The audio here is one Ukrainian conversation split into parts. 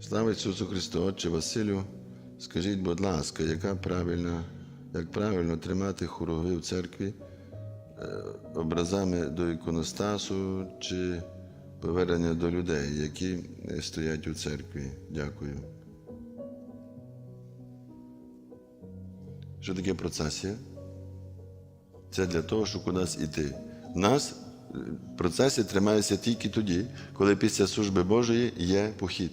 Слава Ісусу Христу, Отче Василю, скажіть, будь ласка, яка правильна, як правильно тримати хоруги в церкві е, образами до іконостасу чи повернення до людей, які стоять у церкві? Дякую. Що таке процесія? Це для того, щоб кудись іти. Нас е, процесія тримається тільки тоді, коли після служби Божої є похід.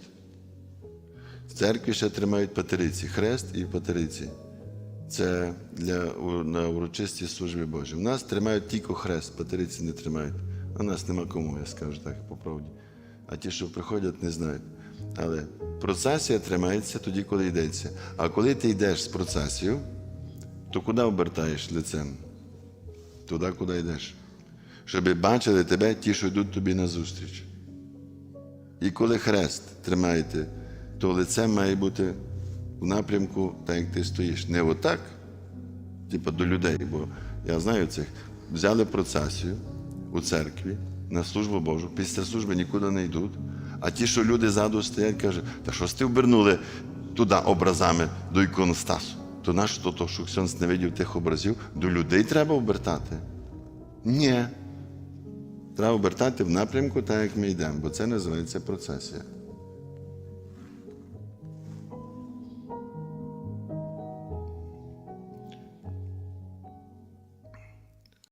Церкві ще тримають патериці, хрест і патериці. Це для, на урочистій службі Божій. У нас тримають тільки хрест, патериці не тримають. У нас нема кому, я скажу так по правді. А ті, що приходять, не знають. Але процесія тримається тоді, коли йдеться. А коли ти йдеш з процесією, то куди обертаєш лицем? Туди, куди йдеш. Щоб бачили тебе ті, що йдуть тобі назустріч. І коли хрест тримаєте, то лице має бути в напрямку, так як ти стоїш. Не отак, типу до людей. Бо я знаю цих. Взяли процесію у церкві на службу Божу, після служби нікуди не йдуть. А ті, що люди ззаду стоять, кажуть, та що ти обернули туди образами до іконостасу? То наш то, то, що Ксьонс не видів тих образів, до людей треба обертати? Ні. Треба обертати в напрямку, так як ми йдемо, бо це називається процесія.